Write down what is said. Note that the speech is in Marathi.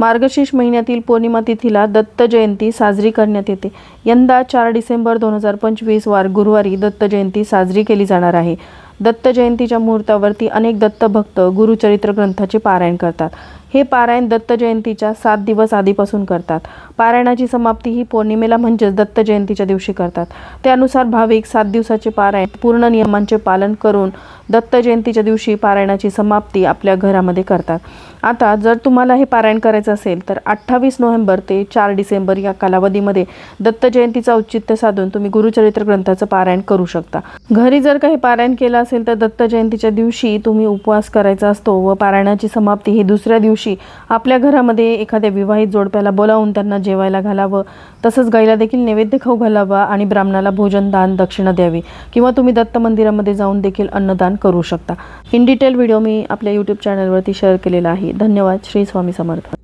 मार्गशीर्ष महिन्यातील पौर्णिमा तिथीला दत्त जयंती साजरी करण्यात येते. यंदा चार डिसेंबर दोन हजार पंचवीस वार गुरुवारी दत्त जयंती साजरी केली जाणार आहे. दत्त जयंतीच्या मुहूर्तावरती अनेक दत्त भक्त गुरुचरित्र ग्रंथाचे पारायण करतात. हे पारायण दत्त जयंतीच्या सात दिवस आधीपासून करतात. पारायणाची समाप्ती ही पौर्णिमेला म्हणजेच दत्त जयंतीच्या दिवशी करतात. त्यानुसार भाविक सात दिवसाचे पारायण पूर्ण नियमांचे पालन करून दत्त जयंतीच्या दिवशी पारायणाची समाप्ती आपल्या घरामध्ये करतात. आता जर तुम्हाला हे पारायण करायचं असेल तर अठ्ठावीस नोव्हेंबर ते चार डिसेंबर या कालावधीमध्ये दत्त जयंतीचा औचित्य साधून तुम्ही गुरुचरित्र ग्रंथाचं पारायण करू शकता. घरी जर काही पारायण केलं असेल तर दत्त जयंतीच्या दिवशी तुम्ही उपवास करायचा असतो व पारायणाची समाप्ती ही दुसऱ्या दिवशी दिवशी आपल्या घरामध्ये एखाद्या विवाहित जोडप्याला बोलावून त्यांना जेवायला घालावं. तसंच गाईला देखील नैवेद्य खाऊ घालावा आणि ब्राह्मणाला भोजन दान दक्षिणा द्यावी. किंवा तुम्ही दत्त मंदिरामध्ये जाऊन देखील अन्नदान करू शकता. इन डिटेल व्हिडिओ मी आपल्या यूट्यूब चॅनलवरती शेअर केलेला आहे. धन्यवाद. श्री स्वामी समर्थ.